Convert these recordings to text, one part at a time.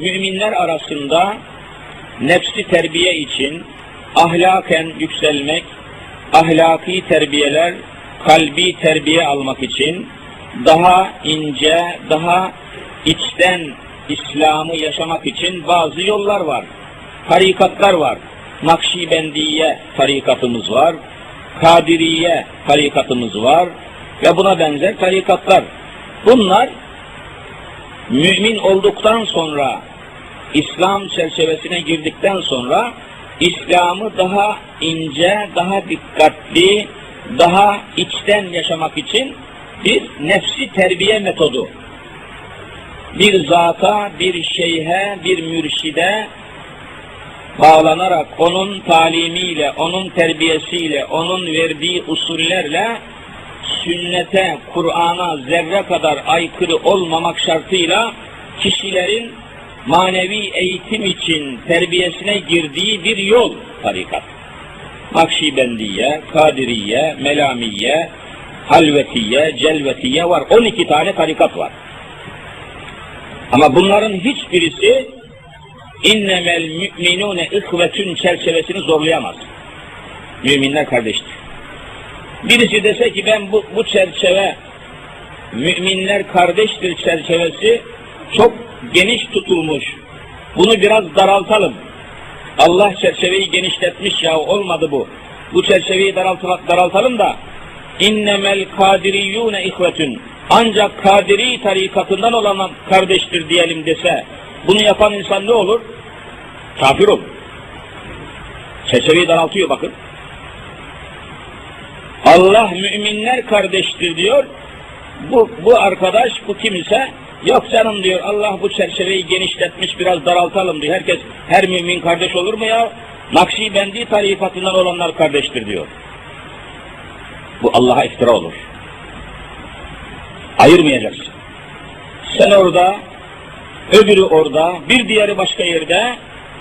müminler arasında nefsi terbiye için ahlaken yükselmek, ahlaki terbiyeler, kalbi terbiye almak için daha ince, daha içten İslam'ı yaşamak için bazı yollar var. Tarikatlar var. Nakşibendiye tarikatımız var. Kadiriye tarikatımız var. Ve buna benzer tarikatlar. Bunlar mümin olduktan sonra İslam çerçevesine girdikten sonra İslam'ı daha ince, daha dikkatli, daha içten yaşamak için bir nefsi terbiye metodu. Bir zata, bir şeyhe, bir mürşide bağlanarak onun talimiyle, onun terbiyesiyle, onun verdiği usullerle sünnete, Kur'an'a zerre kadar aykırı olmamak şartıyla kişilerin manevi eğitim için terbiyesine girdiği bir yol tarikat. Nakşibendiye, Kadiriye, Melamiye, Halvetiye, Celvetiye var. 12 tane tarikat var. Ama bunların hiçbirisi innemel müminune ihvetün çerçevesini zorlayamaz. Müminler kardeştir. Birisi dese ki ben bu, bu çerçeve müminler kardeştir çerçevesi çok geniş tutulmuş. Bunu biraz daraltalım. Allah çerçeveyi genişletmiş ya olmadı bu. Bu çerçeveyi daraltalım, daraltalım da innemel kadiriyyune ihvetün ancak kadiri tarikatından olan kardeştir diyelim dese bunu yapan insan ne olur? Kafir olur. Çerçeveyi daraltıyor bakın. Allah müminler kardeştir diyor. Bu, bu arkadaş, bu kimse yok canım diyor Allah bu çerçeveyi genişletmiş biraz daraltalım diyor. Herkes, her mümin kardeş olur mu ya? Nakşibendi tarikatından olanlar kardeştir diyor. Bu Allah'a iftira olur. Ayırmayacaksın. Sen orada, öbürü orada, bir diğeri başka yerde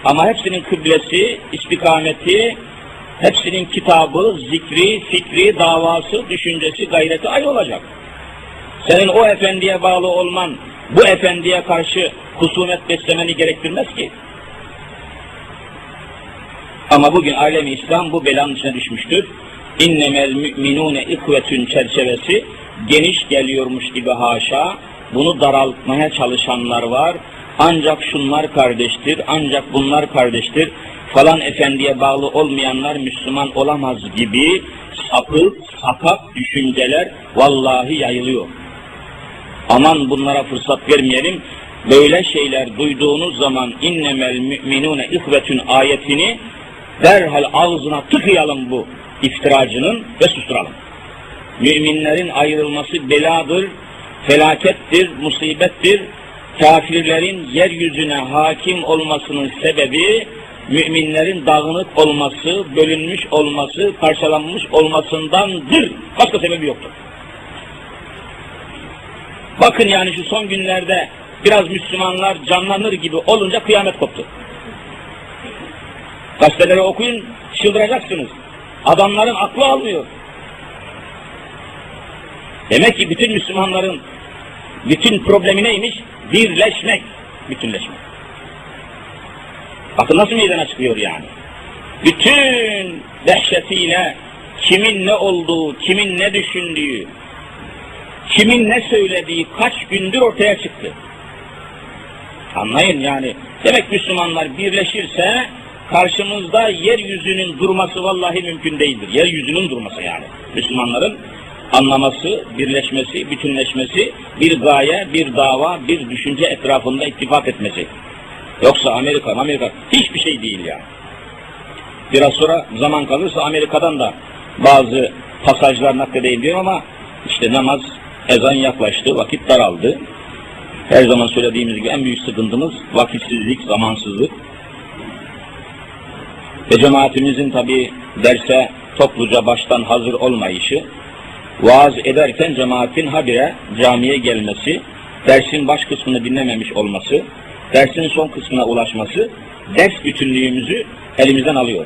ama hepsinin kıblesi, istikameti, hepsinin kitabı, zikri, fikri, davası, düşüncesi, gayreti aynı olacak. Senin o efendiye bağlı olman, bu efendiye karşı husumet beslemeni gerektirmez ki. Ama bugün alemi İslam bu belanın içine düşmüştür. İnnemel müminune ihvetün çerçevesi geniş geliyormuş gibi haşa, bunu daraltmaya çalışanlar var. Ancak şunlar kardeştir, ancak bunlar kardeştir. Falan efendiye bağlı olmayanlar Müslüman olamaz gibi sapık, sapak düşünceler vallahi yayılıyor. Aman bunlara fırsat vermeyelim. Böyle şeyler duyduğunuz zaman innemel müminune ihvetün ayetini derhal ağzına tıkayalım bu iftiracının ve susturalım. Müminlerin ayrılması beladır, felakettir, musibettir. Kafirlerin yeryüzüne hakim olmasının sebebi müminlerin dağınık olması, bölünmüş olması, parçalanmış olmasındandır. Başka sebebi yoktur. Bakın yani şu son günlerde biraz Müslümanlar canlanır gibi olunca kıyamet koptu. Gazeteleri okuyun, çıldıracaksınız. Adamların aklı almıyor. Demek ki bütün Müslümanların bütün problemi neymiş? Birleşmek, bütünleşmek. Bakın nasıl meydana çıkıyor yani. Bütün dehşetiyle kimin ne olduğu, kimin ne düşündüğü, kimin ne söylediği kaç gündür ortaya çıktı. Anlayın yani. Demek Müslümanlar birleşirse karşımızda yeryüzünün durması vallahi mümkün değildir. Yeryüzünün durması yani. Müslümanların anlaması, birleşmesi, bütünleşmesi, bir gaye, bir dava, bir düşünce etrafında ittifak etmesi. Yoksa Amerika, Amerika hiçbir şey değil yani. Biraz sonra zaman kalırsa Amerika'dan da bazı pasajlar nakledeyim diyor ama işte namaz, ezan yaklaştı, vakit daraldı. Her zaman söylediğimiz gibi en büyük sıkıntımız vakitsizlik, zamansızlık. Ve cemaatimizin tabi derse topluca baştan hazır olmayışı, vaaz ederken cemaatin habire camiye gelmesi, dersin baş kısmını dinlememiş olması, dersin son kısmına ulaşması, ders bütünlüğümüzü elimizden alıyor.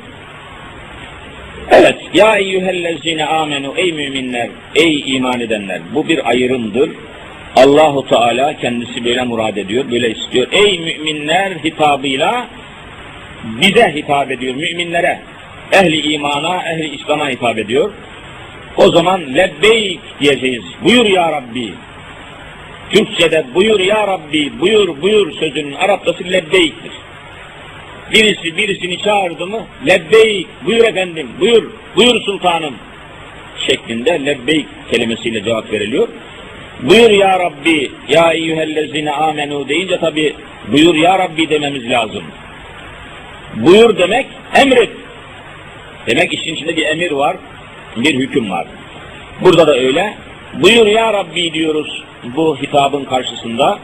Evet, ya eyyühellezine amenu, ey müminler, ey iman edenler, bu bir ayrımdır. Allahu Teala kendisi böyle murad ediyor, böyle istiyor. Ey müminler hitabıyla bize hitap ediyor, müminlere. Ehli imana, ehli İslam'a hitap ediyor. O zaman lebbeyk diyeceğiz. Buyur ya Rabbi. Türkçe'de buyur ya Rabbi, buyur buyur sözünün Arapçası lebbeyktir. Birisi birisini çağırdı mı lebbeyk, buyur efendim, buyur, buyur sultanım şeklinde lebbeyk kelimesiyle cevap veriliyor. Buyur ya Rabbi, ya eyyühellezine amenu deyince tabi buyur ya Rabbi dememiz lazım. Buyur demek emret. Demek işin içinde bir emir var, bir hüküm var. Burada da öyle. Buyur ya Rabbi diyoruz bu hitabın karşısında.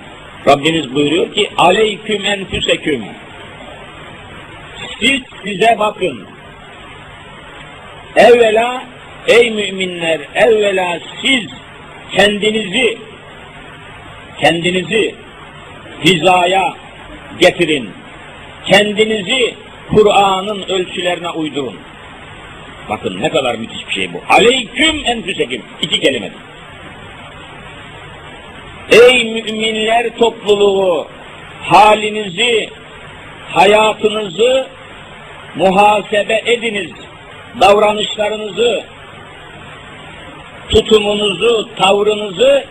Rabbimiz buyuruyor ki aleyküm enfüseküm. Siz size bakın. Evvela ey müminler evvela siz kendinizi kendinizi hizaya getirin. Kendinizi Kur'an'ın ölçülerine uydurun. Bakın ne kadar müthiş bir şey bu. Aleyküm enfüsekim. İki kelime. Ey müminler topluluğu halinizi, hayatınızı muhasebe ediniz. Davranışlarınızı, tutumunuzu, tavrınızı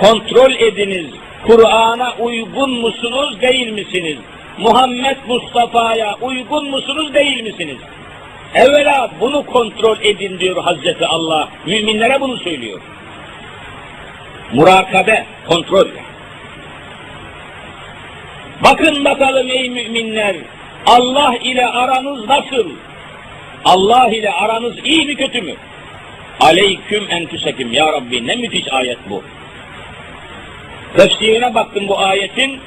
kontrol ediniz. Kur'an'a uygun musunuz, değil misiniz? Muhammed Mustafa'ya uygun musunuz, değil misiniz? Evvela bunu kontrol edin diyor Hazreti Allah. Müminlere bunu söylüyor. Murakabe, kontrol. Bakın bakalım ey müminler, Allah ile aranız nasıl? Allah ile aranız iyi mi kötü mü? Aleyküm entüsekim ya Rabbi ne müthiş ayet bu. Tefsirine baktım bu ayetin.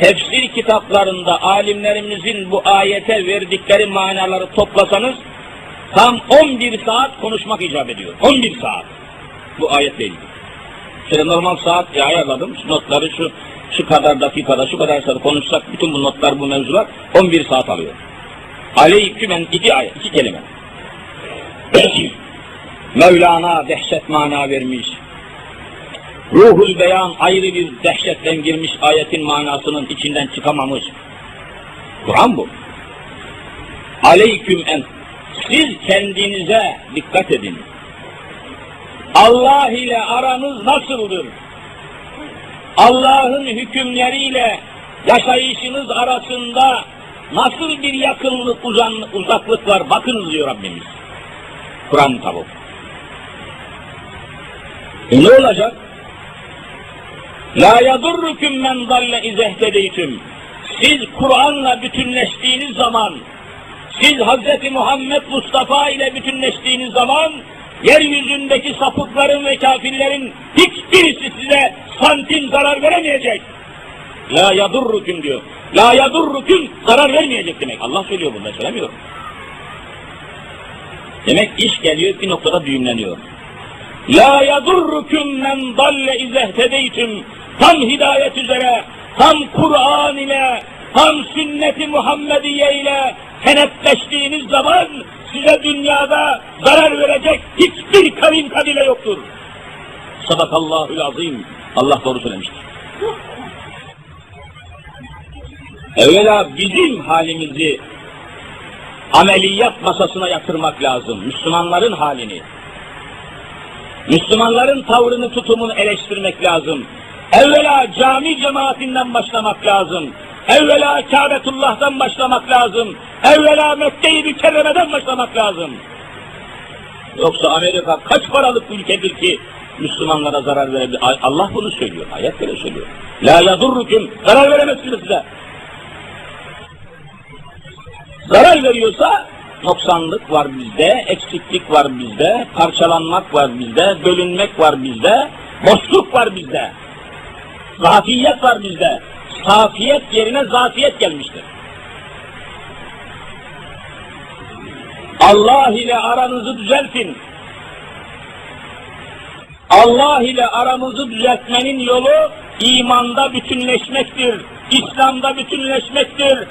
Tefsir kitaplarında alimlerimizin bu ayete verdikleri manaları toplasanız tam 11 saat konuşmak icap ediyor. 11 saat. Bu ayetle ilgili. Şöyle normal saat ya ayarladım. Şu notları şu şu kadar dakikada, şu kadar saat konuşsak bütün bu notlar, bu mevzular 11 saat alıyor. Aleykümen iki ayet, iki kelime. Mevlana dehşet mana vermiş. Ruhul beyan ayrı bir dehşetten girmiş ayetin manasının içinden çıkamamış. Kur'an bu. Aleyküm en. Siz kendinize dikkat edin. Allah ile aranız nasıldır? Allah'ın hükümleriyle yaşayışınız arasında nasıl bir yakınlık, uzan, uzaklık var? Bakınız diyor Rabbimiz. Kur'an tabu. E ne olacak? La yadurrukum men dalle izehtedeytüm. Siz Kur'an'la bütünleştiğiniz zaman, siz Hz. Muhammed Mustafa ile bütünleştiğiniz zaman, yeryüzündeki sapıkların ve kafirlerin hiçbirisi size santim zarar veremeyecek. La yadurrukum diyor. La yadurrukum zarar vermeyecek demek. Allah söylüyor bunu, ben söylemiyorum. Demek iş geliyor bir noktada düğümleniyor. La yadurrukum men dalle izehtedeytüm. Tam hidayet üzere, tam Kur'an ile, tam sünnet-i Muhammediye ile kenetleştiğiniz zaman size dünyada zarar verecek hiçbir kavim kabile yoktur. Sadakallahül azim. Allah doğru söylemiştir. Evvela bizim halimizi ameliyat masasına yatırmak lazım. Müslümanların halini. Müslümanların tavrını, tutumunu eleştirmek lazım. Evvela cami cemaatinden başlamak lazım. Evvela Kâbetullah'tan başlamak lazım. Evvela Mekke-i Mükerreme'den başlamak lazım. Yoksa Amerika kaç paralık ülkedir ki Müslümanlara zarar verebilir? Allah bunu söylüyor, ayet böyle söylüyor. La yadurrukum, zarar veremezsiniz size. Zarar veriyorsa noksanlık var bizde, eksiklik var bizde, parçalanmak var bizde, bölünmek var bizde, boşluk var bizde. Zafiyet var bizde. Safiyet yerine zafiyet gelmiştir. Allah ile aranızı düzeltin. Allah ile aramızı düzeltmenin yolu imanda bütünleşmektir. İslam'da bütünleşmektir.